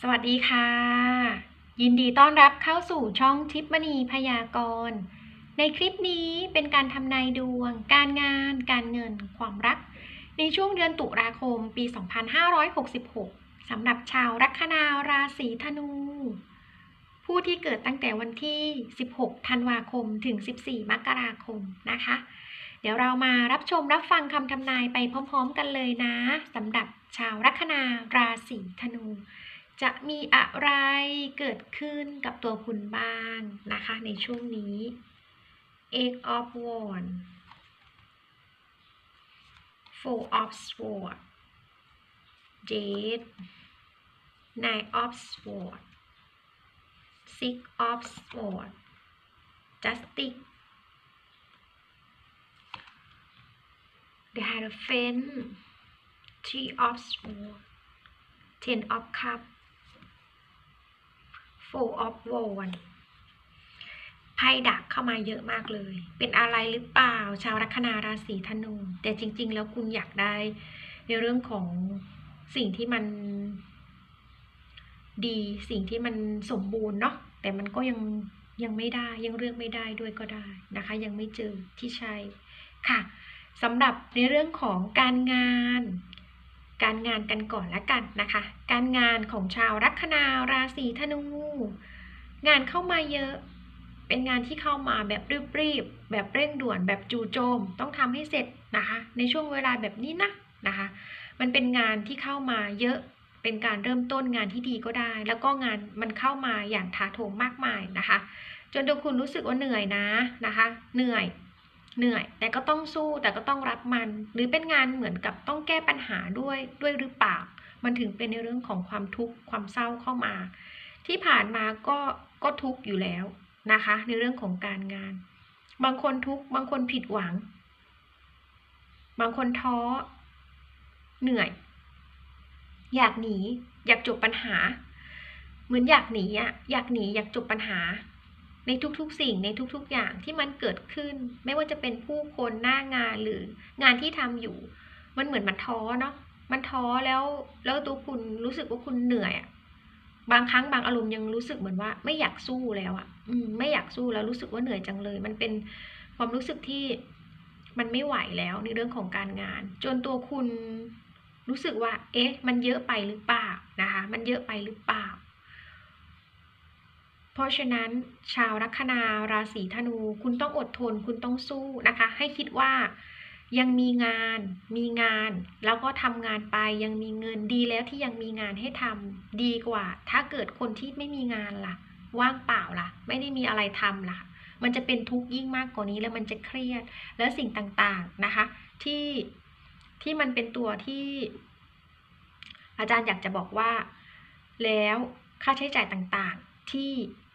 สวัสดีค่ะ ยินดีต้อนรับเข้าสู่ช่องทิปมณีพยากรณ์ ในคลิปนี้เป็นการทำนายดวง การงาน การเงิน ความรัก ในช่วงเดือนตุลาคมปี 2566สำหรับชาวลัคนาราศีธนู ผู้ที่เกิดตั้งแต่วันที่ 16 ธันวาคมถึง 14 มกราคมนะคะ เดี๋ยวเรามารับชมรับฟังคำทำนายไปพร้อม ๆ กันเลยนะสำหรับชาวลัคนาราศีธนู จะมีอะไรเกิดขึ้นกับตัวคุณบ้างนะคะในช่วงนี้ Eight of Wands Four of Swords Jade Nine of Swords Six of Swords Justice The Hierophant Three of Swords Ten of Cups Four of w a n d ไพ่ดักเข้ามาเยอะมากเลย เป็นอะไรหรือเปล่า ชาวลัคนาราศีธนู แต่จริง ๆ แล้วคุณอยากได้ในเรื่องของสิ่งที่มันดีสิ่งที่มันสมบูรณ์เนาะแต่มันก็ยังยังไม่ได้ยังเลือกไม่ได้ด้วยก็ได้นะคะ ยังไม่เจอที่ใช่ค่ะสำหรับในเรื่องของการงาน การงานกันก่อนละกันนะคะ การงานของชาวลัคนาราศีธนู งานเข้ามาเยอะ เป็นงานที่เข้ามาแบบรีบๆแบบเร่งด่วนแบบจู่โจม ต้องทำให้เสร็จนะคะ ในช่วงเวลาแบบนี้นะนะคะ มันเป็นงานที่เข้ามาเยอะเป็นการเริ่มต้นงานที่ดีก็ได้ แล้วก็งานมันเข้ามาอย่างท้าโถมมากมายนะคะ จนตัวคุณรู้สึกว่าเหนื่อยนะนะคะ เหนื่อย เหนื่อย แต่ก็ต้องสู้แต่ก็ต้องรับมัน หรือเป็นงานเหมือนกับต้องแก้ปัญหาด้วยด้วยหรือเปล่า มันถึงเป็นในเรื่องของความทุกข์ความเศร้าเข้ามา ที่ผ่านมาก็ก็ทุกข์อยู่แล้วนะคะ ในเรื่องของการงาน บางคนทุกข์บางคนผิดหวัง บางคนท้อ เหนื่อย อยากหนี อยากจบปัญหา เหมือนอยากหนีอะอยากหนีอยากจบปัญหา ในทุกๆสิ่งในทุกๆอย่างที่มันเกิดขึ้น ไม่ว่าจะเป็นผู้คนหน้างานหรืองานที่ทำอยู่ มันเหมือนมันท้อเนาะมันท้อแล้วแล้วตัวคุณรู้สึกว่าคุณเหนื่อยอะบางครั้งบางอารมณ์ยังรู้สึกเหมือนว่า ไม่อยากสู้แล้วอะอืมไม่อยากสู้แล้วรู้สึกว่าเหนื่อยจังเลย มันเป็นความรู้สึกที่มันไม่ไหวแล้วในเรื่องของการงาน จนตัวคุณรู้สึกว่า เอ๊ะ มันเยอะไปหรือเปล่านะคะ มันเยอะไปหรือเปล่า เพราะฉะนั้นชาวลัคนาราศีธนู คุณต้องอดทนคุณต้องสู้นะคะ ให้คิดว่ายังมีงานมีงาน แล้วก็ทำงานไปยังมีเงินดีแล้วที่ยังมีงานให้ทำดีกว่า ถ้าเกิดคนที่ไม่มีงานล่ะ ว่างเปล่าล่ะ ไม่ได้มีอะไรทำล่ะ มันจะเป็นทุกข์ยิ่งมากกว่านี้แล้วมันจะเครียดแล้วสิ่งต่างๆนะคะ ที่ที่มันเป็นตัวที่ อาจารย์อยากจะบอกว่า แล้วค่าใช้จ่ายต่างๆที่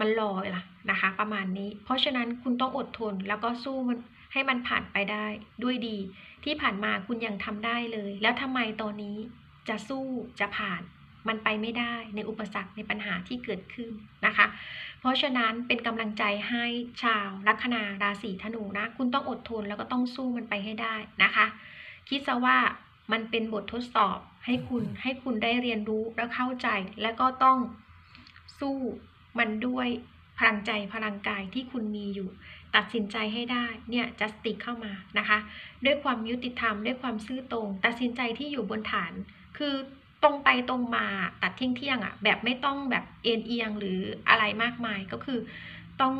มันรอล่ะนะคะ ประมาณนี้ เพราะฉะนั้นคุณต้องอดทนแล้วก็สู้มันให้มันผ่านไปได้ด้วยดี ที่ผ่านมาคุณยังทำได้เลย แล้วทำไมตอนนี้จะสู้จะผ่านมันไปไม่ได้ในอุปสรรคในปัญหาที่เกิดขึ้นนะคะ เพราะฉะนั้นเป็นกำลังใจให้ชาวลัคนาราศีธนูนะ คุณต้องอดทนแล้วก็ต้องสู้มันไปให้ได้นะคะ คิดซะว่ามันเป็นบททดสอบให้คุณให้คุณได้เรียนรู้และเข้าใจ และก็ต้องสู้ มันด้วยพลังใจพลังกายที่คุณมีอยู่ ตัดสินใจให้ได้เนี่ยจัสติกเข้ามานะคะ ด้วยความยุติธรรมด้วยความซื่อตรง ตัดสินใจที่อยู่บนฐาน คือตรงไปตรงมาตัดเที่ยงเที่ยงอะแบบไม่ต้องแบบเอ็นเอียงหรืออะไรมากมายก็คือต้อง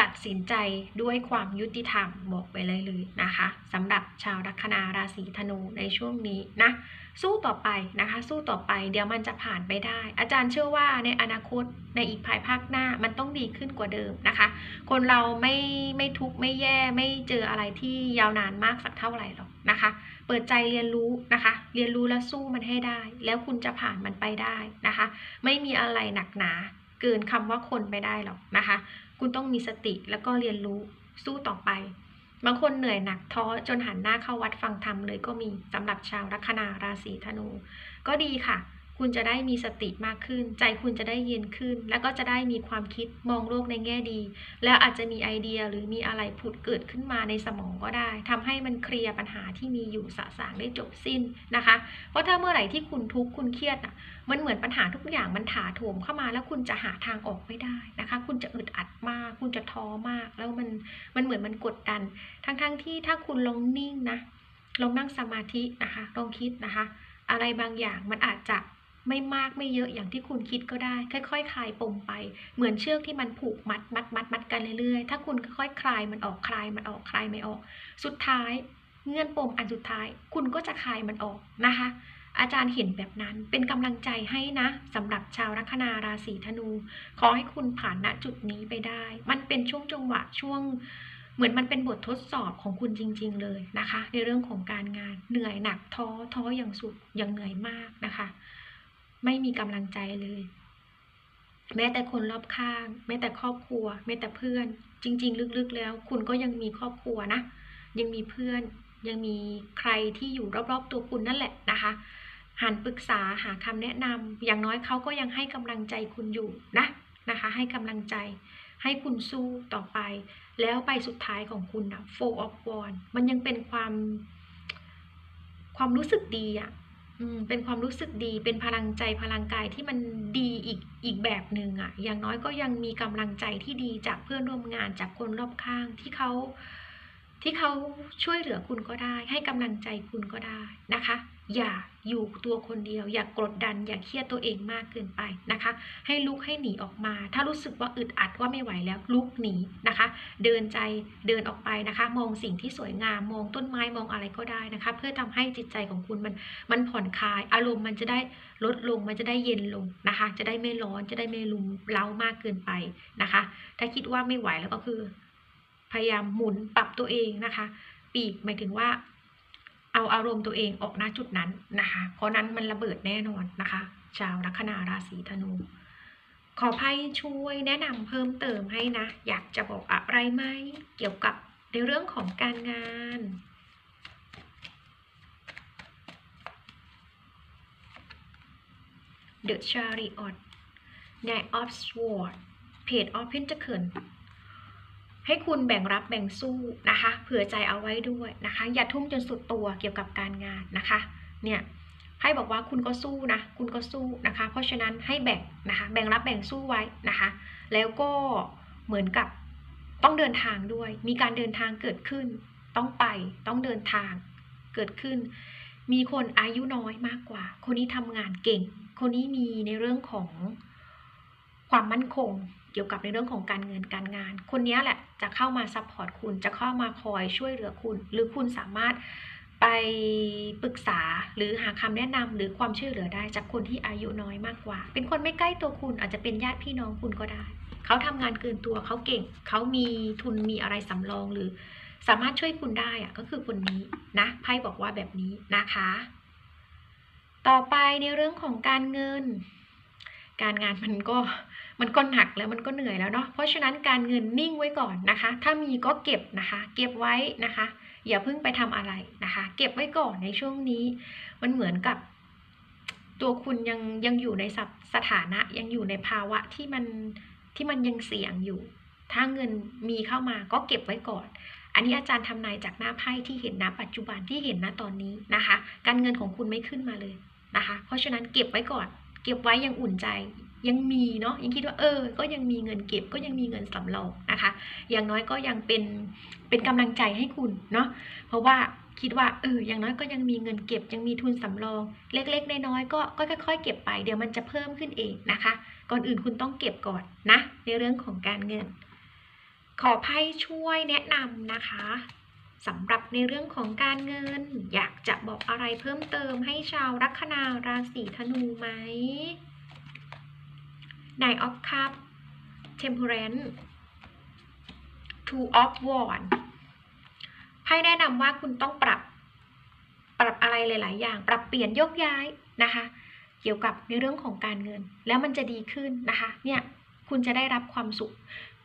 ตัดสินใจด้วยความยุติธรรมบอกไปเลยเลยนะคะสำหรับชาวลัคนาราศีธนูในช่วงนี้นะ สู้ต่อไปนะคะ สู้ต่อไป เดี๋ยวมันจะผ่านไปได้ อาจารย์เชื่อว่าในอนาคตในอีกภายภาคหน้ามันต้องดีขึ้นกว่าเดิมนะคะ คนเราไม่ไม่ทุกข์ไม่แย่ไม่เจออะไรที่ยาวนานมากสักเท่าไหร่หรอกนะคะ เปิดใจเรียนรู้นะคะ เรียนรู้แล้วสู้มันให้ได้ แล้วคุณจะผ่านมันไปได้นะคะ ไม่มีอะไรหนักหนา เกินคำว่าคนไปได้หรอกนะคะ คุณต้องมีสติแล้วก็เรียนรู้สู้ต่อไป บางคนเหนื่อยหนักท้อจนหันหน้าเข้าวัดฟังธรรมเลยก็มีสำหรับชาวลัคนาราศีธนู ก็ดีค่ะ คุณจะได้มีสติมากขึ้น ใจคุณจะได้เย็นขึ้น แล้วก็จะได้มีความคิดมองโลกในแง่ดี แล้วอาจจะมีไอเดียหรือมีอะไรผุดเกิดขึ้นมาในสมองก็ได้ทำให้มันเคลียร์ปัญหาที่มีอยู่สะสางได้จบสิ้นนะคะ เพราะถ้าเมื่อไหร่ที่คุณทุกข์คุณเครียดอะมันเหมือนปัญหาทุกอย่างมันถาโถมเข้ามาแล้วคุณจะหาทางออกไม่ได้นะคะ คุณจะอึดอัดมาก คุณจะท้อมาก แล้วมันมันเหมือนมันกดดัน ทั้งๆทที่ถ้าคุณลองนิ่งนะลองนั่งสมาธินะคะลองคิดนะคะ อะไรบางอย่างมันอาจจะ ไม่มากไม่เยอะอย่างที่คุณคิดก็ได้ ค่อยๆคลายปมไป เหมือนเชือกที่มันผูกมัดมัดมัดมัดกันเรื่อยๆ ถ้าคุณค่อยๆคลายมันออกคลายมันออกคลายไม่ออก สุดท้าย เงื่อนปมอันสุดท้าย คุณก็จะคลายมันออกนะคะ อาจารย์เห็นแบบนั้นเป็นกำลังใจให้นะสำหรับชาวลัคนาราศีธนู ขอให้คุณผ่านณจุดนี้ไปได้ มันเป็นช่วงจังหวะช่วงเหมือนมันเป็นบททดสอบของคุณจริง ๆ เลยนะคะ ในเรื่องของการงานเหนื่อยหนักท้อท้ออย่างสุดอย่างเหนื่อยมากนะคะ ไม่มีกำลังใจเลย แม้แต่คนรอบข้าง แม้แต่ครอบครัว แม้แต่เพื่อน จริง ๆ ลึกๆแล้ว คุณก็ยังมีครอบครัวนะ ยังมีเพื่อน ยังมีใครที่อยู่รอบๆตัวคุณนั่นแหละนะคะหันปรึกษาหาคำแนะนำอย่างน้อยเขาก็ยังให้กำลังใจคุณอยู่นะนะคะ ให้กำลังใจ ให้คุณสู้ต่อไป แล้วไปสุดท้ายของคุณนะ four of wands มันยังเป็นความความรู้สึกดีอะ เป็นความรู้สึกดี เป็นพลังใจพลังกายที่มันดีอีกอีกแบบหนึ่งอะ่ะอย่างน้อยก็ยังมีกำลังใจที่ดีจากเพื่อนร่วมงานจากคนรอบข้างที่เขา ที่เขาช่วยเหลือคุณก็ได้ ให้กำลังใจคุณก็ได้นะคะ อย่าอยู่ตัวคนเดียว อย่ากกดดัน อย่าเครียดตัวเองมากเกินไปนะคะ ให้ลุกให้หนีออกมา ถ้ารู้สึกว่าอึดอัดว่าไม่ไหวแล้วลุกหนีนะคะ เดินใจเดินออกไปนะคะ มองสิ่งที่สวยงามมองต้นไม้มองอะไรก็ได้นะคะ เพื่อทำให้จิตใจของคุณมันมันผ่อนคลาย อารมณ์มันจะได้ลดลงมันจะได้เย็นลงนะคะ จะได้ไม่ร้อนจะได้ไม่ลุมเล้ามากเกินไปนะคะ ถ้าคิดว่าไม่ไหวแล้วก็คือ พยายามหมุนปรับตัวเองนะคะ ปีกหมายถึงว่า เอาอารมณ์ตัวเองออกณจุดนั้นนะคะ เพราะนั้นมันระเบิดแน่นอนนะคะ ชาวลัคนาราศีธนู ขอไพ่ช่วยแนะนำเพิ่มเติมให้นะ อยากจะบอกอะไรไหมเกี่ยวกับในเรื่องของการงาน The Chariot Knight of Swords Page of Pentacles ให้คุณแบ่งรับแบ่งสู้นะคะ เผื่อใจเอาไว้ด้วยนะคะ อย่าทุ่มจนสุดตัวเกี่ยวกับการงานนะคะ เนี่ยให้บอกว่าคุณก็สู้นะ คุณก็สู้นะคะ เพราะฉะนั้นให้แบ่งนะคะ แบ่งรับแบ่งสู้ไว้นะคะ แล้วก็เหมือนกับต้องเดินทางด้วย มีการเดินทางเกิดขึ้น ต้องไป ต้องเดินทางเกิดขึ้น มีคนอายุน้อยมากกว่า คนนี้ทำงานเก่ง คนนี้มีในเรื่องของความมั่นคง เกี่ยวกับในเรื่องของการเงินการงาน คนนี้แหละจะเข้ามาซัพพอร์ตคุณ จะเข้ามาคอยช่วยเหลือคุณ หรือคุณสามารถไปปรึกษาหรือหาคำแนะนำหรือความช่วยเหลือได้จากคนที่อายุน้อยมากกว่า เป็นคนไม่ใกล้ตัวคุณอาจจะเป็นญาติพี่น้องคุณก็ได้ เขาทำงานเกินตัวเขาเก่ง เขามีทุนมีอะไรสำรองหรือ สามารถช่วยคุณได้อะก็คือคนนี้นะไพ่บอกว่าแบบนี้นะคะ ต่อไปในเรื่องของการเงิน การงานมันก็ มันก็หนักแล้วมันก็เหนื่อยแล้วเนาะเพราะฉะนั้นการเงินนิ่งไว้ก่อนนะคะ ถ้ามีก็เก็บนะคะ เก็บไว้นะคะ อย่าเพิ่งไปทำอะไรนะคะ เก็บไว้ก่อนในช่วงนี้ มันเหมือนกับ ตัวคุณยังยังอยู่ในสสถานะยังอยู่ในภาวะที่มันที่มันยังเสี่ยงอยู่ ถ้าเงินมีเข้ามาก็เก็บไว้ก่อน อันนี้อาจารย์ทำนายจากหน้าไพ่ที่เห็นณปัจจุบันที่เห็นณตอนนี้นะคะ การเงินของคุณไม่ขึ้นมาเลยนะคะ เพราะฉะนั้นเก็บไว้ก่อน เก็บไว้ยังอุ่นใจ ยังมีเนาะยังคิดว่าเออ ก็ยังมีเงินเก็บก็ยังมีเงินสำรองนะคะ อย่างน้อยก็ยังเป็นเป็นกำลังใจให้คุณเนาะเพราะว่าคิดว่าเอออย่างน้อยก็ยังมีเงินเก็บ ยังมีทุนสำรอง เล็กๆน้อยๆก็ก็ค่อยๆเก็บไปเดี๋ยวมันจะเพิ่มขึ้นเองนะคะ ก่อนอื่นคุณต้องเก็บก่อนนะ ในเรื่องของการเงิน ขอไพ่ช่วยแนะนำนะคะสำหรับในเรื่องของการเงิน อยากจะบอกอะไรเพิ่มเติมให้ชาวลัคนาราศีธนูไหม Nine of cup Temperance Two of Wands ไพ่แนะนำว่าคุณต้องปรับ ปรับอะไรหลาย ๆ อย่าง ปรับเปลี่ยนยกย้ายนะคะ เกี่ยวกับในเรื่องของการเงิน แล้วมันจะดีขึ้นนะคะ เนี่ยคุณจะได้รับความสุข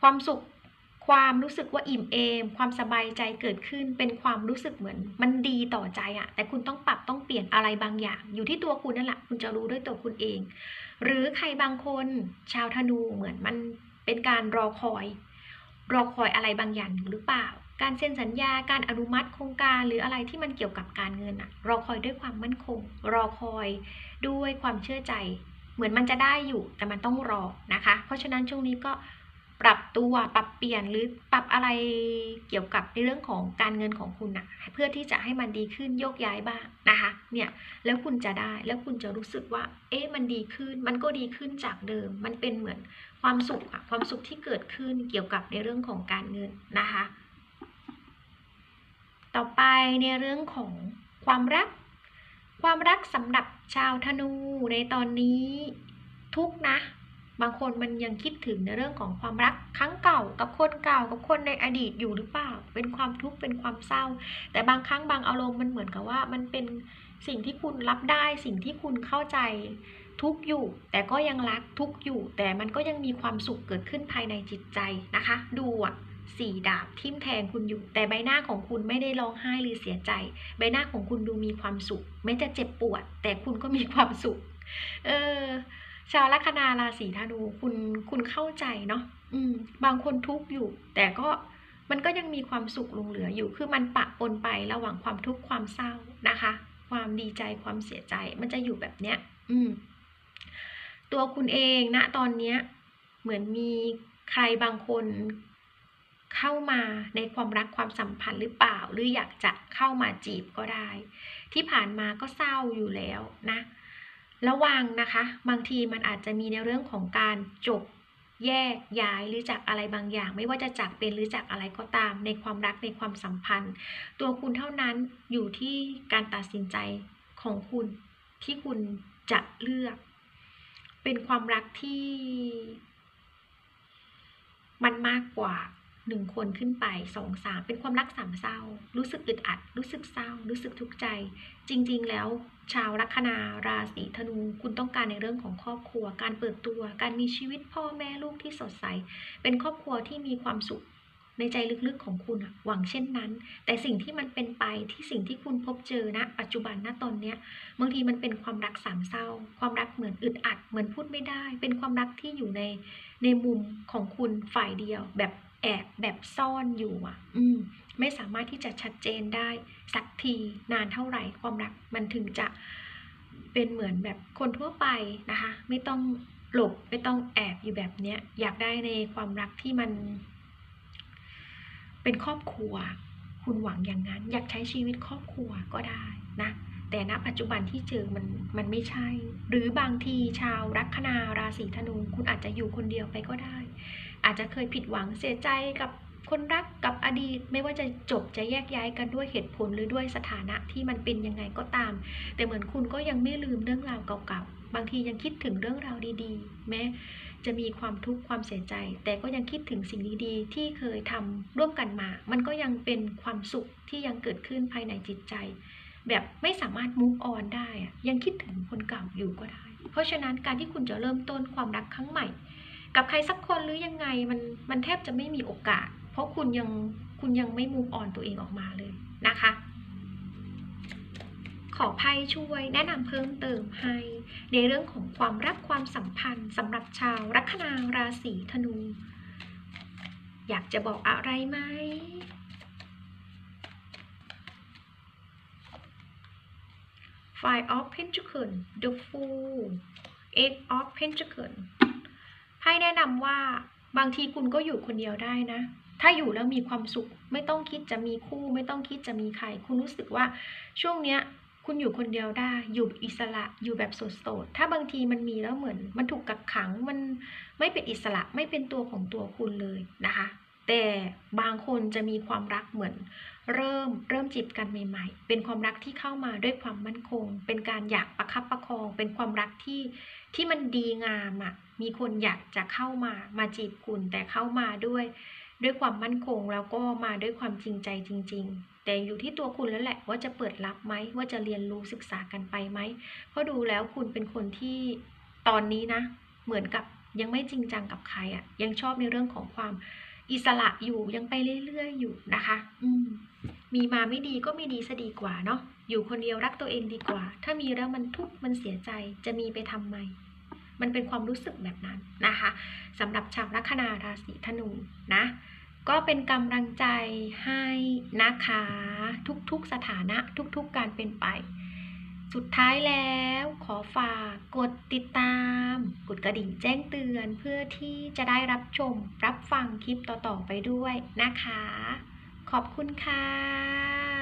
ความสุขความรู้สึกว่าอิ่มเอม ความสบายใจเกิดขึ้นเป็นความรู้สึกเหมือน มันดีต่อใจอะแต่คุณต้องปรับต้องเปลี่ยนอะไรบางอย่าง อยู่ที่ตัวคุณนั่นแหละคุณจะรู้ด้วยตัวคุณเอง หรือใครบางคนชาวธนูเหมือนมันเป็นการรอคอย รอคอยอะไรบางอย่างหรือเปล่า การเซ็นสัญญาการอนุมัติโครงการหรืออะไรที่มันเกี่ยวกับการเงินอะรอคอยด้วยความมั่นคง รอคอยด้วยความเชื่อใจ เหมือนมันจะได้อยู่แต่มันต้องรอนะคะ เพราะฉะนั้นช่วงนี้ก็ ปรับตัวปรับเปลี่ยนหรือปรับอะไรเกี่ยวกับในเรื่องของการเงินของคุณนะเพื่อที่จะให้มันดีขึ้นโยกย้ายบ้างนะคะเนี่ยแล้วคุณจะได้แล้วคุณจะรู้สึกว่า เอ๊ะมันดีขึ้น มันก็ดีขึ้นจากเดิม มันเป็นเหมือนความสุขอะความสุขที่เกิดขึ้นเกี่ยวกับในเรื่องของการเงินนะคะ ต่อไปในเรื่องของความรัก ความรักสำหรับชาวธนูในตอนนี้ทุกนะ บางคนมันยังคิดถึงในเรื่องของความรักครั้งเก่ากับคนเก่ากับคนในอดีตอยู่หรือเปล่า เป็นความทุกข์เป็นความเศร้า แต่บางครั้งบางอารมณ์มันเหมือนกับว่า มันเป็นสิ่งที่คุณรับได้ สิ่งที่คุณเข้าใจทุกอยู่ แต่ก็ยังรักทุกอยู่ แต่มันก็ยังมีความสุขเกิดขึ้นภายในจิตใจนะคะ ดูอะสี่ดาบทิ่มแทงคุณอยู่ แต่ใบหน้าของคุณไม่ได้ร้องไห้หรือเสียใจ ใบหน้าของคุณดูมีความสุขแม้จะเจ็บปวด แต่คุณก็มีความสุข เออ ชาวลัคนาราศีธนูคุณคุณเข้าใจเนาะอืม บางคนทุกข์อยู่ แต่ก็มันก็ยังมีความสุขลงเหลืออยู่ คือมันปะปนไประหว่างความทุกข์ความเศร้านะคะ ความดีใจความเสียใจ มันจะอยู่แบบเนี้ย อืม ตัวคุณเองนะตอนเนี้ย เหมือนมีใครบางคนเข้ามาในความรักความสัมพันธ์หรือเปล่า หรืออยากจะเข้ามาจีบก็ได้ ที่ผ่านมาก็เศร้าอยู่แล้วนะ ระวังนะคะ บางทีมันอาจจะมีในเรื่องของการจบแยกย้ายหรือจากอะไรบางอย่าง ไม่ว่าจะจากเป็นหรือจากอะไรก็ตาม ในความรักในความสัมพันธ์ ตัวคุณเท่านั้นอยู่ที่การตัดสินใจของคุณที่คุณจะเลือก เป็นความรักที่ มันมากกว่า หนึ่งคนขึ้นไปสองสามเป็นความรักสามเศร้า รู้สึกอึดอัด รู้สึกเศร้า รู้สึกทุกข์ใจ จริง ๆ แล้วชาวลัคนาราศีธนูคุณต้องการในเรื่องของครอบครัว การเปิดตัว การมีชีวิตพ่อแม่ลูกที่สดใส เป็นครอบครัวที่มีความสุขในใจลึกๆของคุณหวังเช่นนั้น แต่สิ่งที่มันเป็นไปที่สิ่งที่คุณพบเจอณปัจจุบันณตอนเนี้ยบางทีมันเป็นความรักสามเศร้า ความรักเหมือนอึดอัดเหมือนพูดไม่ได้ เป็นความรักที่อยู่ในในมุมของคุณฝ่ายเดียวแบบ อบแบบซ่อนอยู่อะ อืม ไม่สามารถที่จะชัดเจนได้สักทีนานเท่าไหร่ความรักมันถึงจะเป็นเหมือนแบบคนทั่วไปนะคะ ไม่ต้องหลบไม่ต้องแอบอยู่แบบเนี้ย อยากได้ในความรักที่มัน เป็นครอบครัว คุณหวังอย่างนั้น อยากใช้ชีวิตครอบครัวก็ได้นะแต่ณปัจจุบันที่เจอมันมันไม่ใช่ หรือบางทีชาวลัคนาราศีธนู คุณอาจจะอยู่คนเดียวไปก็ได้ อาจจะเคยผิดหวังเสียใจกับคนรักกับอดีตไม่ว่าจะจบจะแยกย้ายกันด้วยเหตุผลหรือด้วยสถานะที่มันเป็นยังไงก็ตาม แต่เหมือนคุณก็ยังไม่ลืมเรื่องราวเก่าๆ บางทียังคิดถึงเรื่องราวดีๆ แม้จะมีความทุกข์ความเสียใจ แต่ก็ยังคิดถึงสิ่งดีๆ ที่เคยทำร่วมกันมา มันก็ยังเป็นความสุขที่ยังเกิดขึ้นภายในจิตใจ แบบไม่สามารถมุ v ออนได้ยังคิดถึงคนเก่าอยู่ก็ได้ เพราะฉะนั้นการที่คุณจะเริ่มต้นความรักครั้งใหม่ กับใครสักคนหรือยังไงมันมันแทบจะไม่มีโอกาส เพราะคุณยังคุณยังไม่มุ v ออนตัวเองออกมาเลยนะคะ ขอไพ่ช่วยแนะนำเพิ่มเติมให้ในเรื่องของความรักความสัมพันธ์สำหรับชาวลัคนาราศีธนู อยากจะบอกอะไรไหม Five of Pentacles The Fool Eight of Pentacles ไพ่แนะนำว่าบางทีคุณก็อยู่คนเดียวได้นะ ถ้าอยู่แล้วมีความสุข ไม่ต้องคิดจะมีคู่ ไม่ต้องคิดจะมีใคร คุณรู้สึกว่าช่วงเนี้ยคุณอยู่คนเดียวได้ อยู่อิสระ อยู่แบบโสดๆ ถ้าบางทีมันมีแล้วเหมือน มันถูกกักขัง มันไม่เป็นอิสระ ไม่เป็นตัวของตัวคุณเลยนะคะ แต่บางคนจะมีความรักเหมือน เริ่มเริ่มจีบกันใหม่ๆ เป็นความรักที่เข้ามาด้วยความมั่นคง เป็นการอยากประคับประคอง เป็นความรักที่ ที่มันดีงามอะ่ะมีคนอยากจะเข้ามามาจีบคุณแต่เข้ามาด้วย ด้วยความมั่นคงแล้วก็มาด้วยความจริงใจจริง ๆ แต่อยู่ที่ตัวคุณแล้วแหละว่าจะเปิดรับไหมว่าจะเรียนรู้ศึกษากันไปไหมเพราะดูแล้วคุณเป็นคนที่ตอนนี้นะ เหมือนกับยังไม่จริงจังกับใครอะ่ะ ยังชอบในเรื่องของความอิสระอยู่ยังไปเรื่อยๆอยู่นะคะ อืม มีมาไม่ดีก็ไม่ดีซะดีกว่าเนาะอยู่คนเดียวรักตัวเองดีกว่า ถ้ามีแล้วมันทุกข์มันเสียใจจะมีไปทำไม มันเป็นความรู้สึกแบบนั้นนะคะสำหรับชาวลัคนาราศีธนูนะก็เป็นกำลังใจให้นะคะทุกๆสถานะทุกๆการเป็นไป สุดท้ายแล้วขอฝากกดติดตาม กดกระดิ่งแจ้งเตือนเพื่อที่จะได้รับชมรับฟังคลิปต่อๆไปด้วยนะคะ ขอบคุณค่ะ